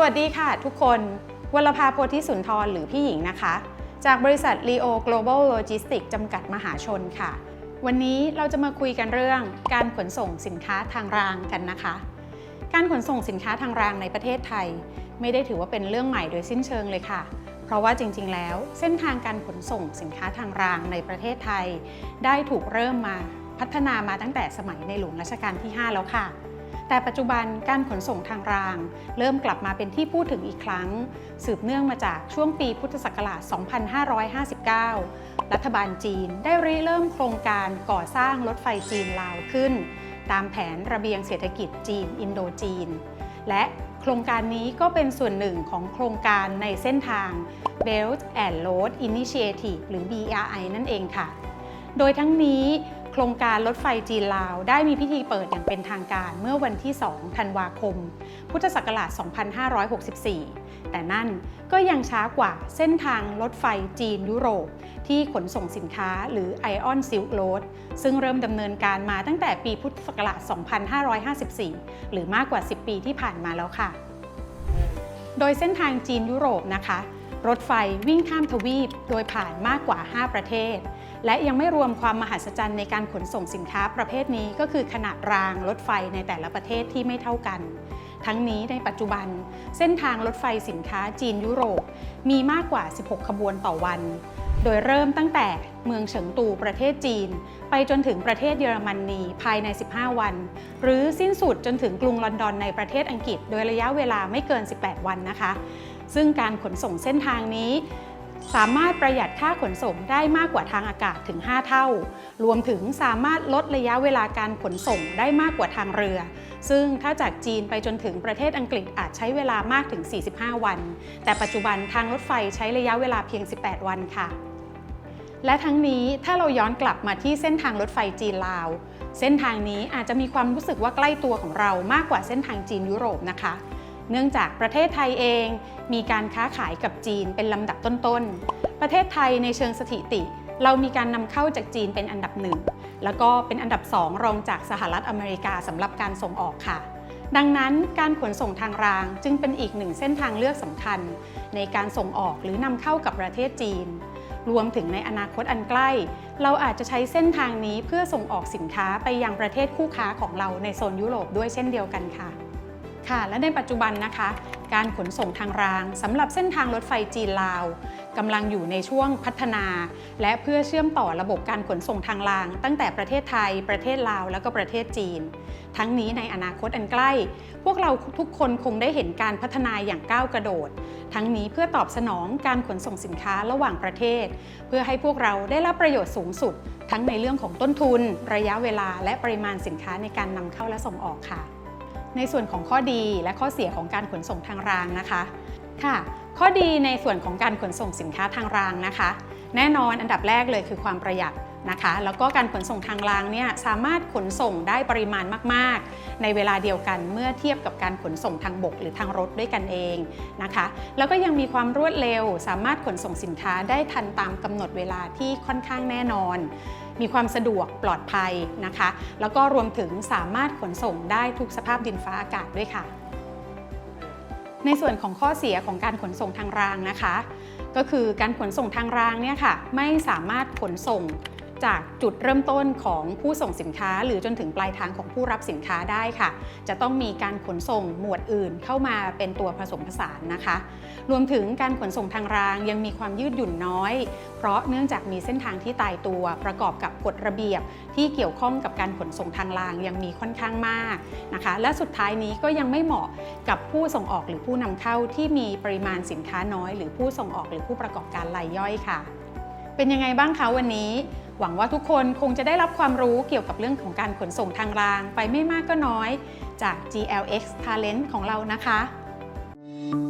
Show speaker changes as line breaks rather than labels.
สวัสดีค่ะทุกคนวรภาโพธิสุนทรหรือพี่หญิงนะคะ จากบริษัท Leo Global Logistics จำกัดมหาชนค่ะ วันนี้เราจะมาคุยกันเรื่องการขนส่งสินค้าทางรางกันนะคะ การขนส่งสินค้าทางรางในประเทศไทย ไม่ได้ถือว่าเป็นเรื่องใหม่โดยสิ้นเชิงเลยค่ะ เพราะว่าจริงๆ แล้ว เส้นทางการขนส่งสินค้าทางรางในประเทศไทย ได้ถูกเริ่มมาพัฒนามาตั้งแต่สมัยในหลวงรัชกาลที่ 5 แล้วค่ะ แต่ปัจจุบันการขนส่งทางราง เริ่มกลับมาเป็นที่พูดถึงอีกครั้ง สืบเนื่องมาจากช่วงปีพุทธศักราช 2559 รัฐบาลจีนได้ริเริ่มโครงการก่อสร้างรถไฟจีนลาวขึ้น ตามแผนระเบียงเศรษฐกิจจีนอินโดจีน และโครงการนี้ก็เป็นส่วนหนึ่งของโครงการในเส้นทาง Belt and Road Initiative หรือ BRI นั่นเองค่ะ โดยทั้งนี้ โครงการรถไฟจีนลาว ได้มีพิธีเปิดอย่างเป็นทางการเมื่อวันที่ 2 ธันวาคม พุทธศักราช 2564 แต่นั่นก็ยังช้ากว่าเส้นทางรถไฟจีนยุโรป ที่ขนส่งสินค้าหรือ Ion Silk Road ซึ่งเริ่มดำเนินการมาตั้งแต่ปีพุทธศักราช 2554 หรือมากกว่า 10 ปีที่ผ่านมาแล้วค่ะ โดยเส้นทางจีนยุโรปนะคะ รถไฟวิ่งข้ามทวีปโดยผ่านมากกว่า 5 ประเทศ และยังไม่รวมความมหัศจรรย์ในการขนส่งสินค้าประเภทนี้ก็คือขนาดรางรถไฟในแต่ละประเทศที่ไม่เท่ากัน ทั้งนี้ในปัจจุบัน เส้นทางรถไฟสินค้าจีนยุโรป มีมากกว่า 16 ขบวนต่อวัน โดยเริ่มตั้งแต่เมืองเฉิงตูประเทศจีน ไปจนถึงประเทศเยอรมนนีภายใน 15 วัน หรือสิ้นสุดจนถึงกรุงลอนดอนในประเทศอังกฤษ โดยระยะเวลาไม่เกิน 18 วันนะคะ ซึ่งการขนส่งเส้นทางนี้ สามารถประหยัดค่าขนส่งได้มากกว่าทางอากาศถึง 5 เท่า รวมถึงสามารถลดระยะเวลาการขนส่งได้มากกว่าทางเรือ ซึ่งถ้าจากจีนไปจนถึงประเทศอังกฤษอาจใช้เวลามากถึง 45 วัน แต่ปัจจุบันทางรถไฟใช้ระยะเวลาเพียง 18 วันค่ะ และทั้งนี้ถ้าเราย้อนกลับมาที่เส้นทางรถไฟจีนลาว เส้นทางนี้อาจจะมีความรู้สึกว่าใกล้ตัวของเรามากกว่าเส้นทางจีนยุโรปนะคะ เนื่องจากประเทศไทยเองมีการค้าขายกับจีนเป็นลำดับต้นๆ ประเทศไทยในเชิงสถิติ เรามีการนำเข้าจากจีนเป็นอันดับหนึ่งแล้วก็เป็นอันดับสองรองจากสหรัฐอเมริกาสำหรับการส่งออกค่ะ ดังนั้นการขนส่งทางรางจึงเป็นอีกหนึ่งเส้นทางเลือกสำคัญ ในการส่งออกหรือนำเข้ากับประเทศจีน รวมถึงในอนาคตอันใกล้ เราอาจจะใช้เส้นทางนี้เพื่อส่งออกสินค้าไปยังประเทศคู่ค้าของเราในโซนยุโรปด้วยเช่นเดียวกันค่ะ ค่ะ และในปัจจุบันนะคะ การขนส่งทางรางสำหรับเส้นทางรถไฟจีนลาวกำลังอยู่ในช่วงพัฒนา และเพื่อเชื่อมต่อระบบการขนส่งทางราง ตั้งแต่ประเทศไทย ประเทศลาว แล้วก็ประเทศจีน ทั้งนี้ในอนาคตอันใกล้ พวกเราทุกคนคงได้เห็นการพัฒนาอย่างก้าวกระโดด ทั้งนี้เพื่อตอบสนองการขนส่งสินค้าระหว่างประเทศ เพื่อให้พวกเราได้รับประโยชน์สูงสุด ทั้งในเรื่องของต้นทุน ระยะเวลา และปริมาณสินค้าในการนำเข้าและส่งออกค่ะ ในส่วนของข้อดีและข้อเสียของการขนส่งทางรางนะคะค่ะ ข้อดีในส่วนของการขนส่งสินค้าทางรางนะคะ แน่นอนอันดับแรกเลยคือความประหยัด นะคะ แล้วก็การขนส่งทางรางเนี่ยสามารถขนส่งได้ปริมาณมาก ๆ ในเวลาเดียวกันเมื่อเทียบกับการขนส่งทางบกหรือทางรถด้วยกันเองนะคะ แล้วก็ยังมีความรวดเร็ว สามารถขนส่งสินค้าได้ทันตามกำหนดเวลาที่ค่อนข้างแน่นอน มีความสะดวกปลอดภัยนะคะ แล้วก็รวมถึงสามารถขนส่งได้ทุกสภาพดินฟ้าอากาศด้วยค่ะ ในส่วนของข้อเสียของการขนส่งทางรางนะคะก็คือการขนส่งทางรางเนี่ยค่ะไม่สามารถขนส่ง จากจุดเริ่มต้นของผู้ส่งสินค้า หรือจนถึงปลายทางของผู้รับสินค้าได้ค่ะ จะต้องมีการขนส่งหมวดอื่นเข้ามาเป็นตัวผสมผสานนะคะ รวมถึงการขนส่งทางรางยังมีความยืดหยุ่นน้อย เพราะเนื่องจากมีเส้นทางที่ตายตัวประกอบกับกฎระเบียบ ที่เกี่ยวข้องกับการขนส่งทางรางยังมีค่อนข้างมากนะคะ และสุดท้ายนี้ก็ยังไม่เหมาะกับผู้ส่งออกหรือผู้นำเข้าที่มีปริมาณสินค้าน้อย หรือผู้ส่งออกหรือผู้ประกอบการรายย่อยค่ะ เป็นยังไงบ้างคะวันนี้ หวังว่าทุกคนคงจะได้รับความรู้เกี่ยวกับเรื่องของการขนส่งทางรางไปไม่มากก็น้อยจาก GLX Talent ของเรานะคะ Thank you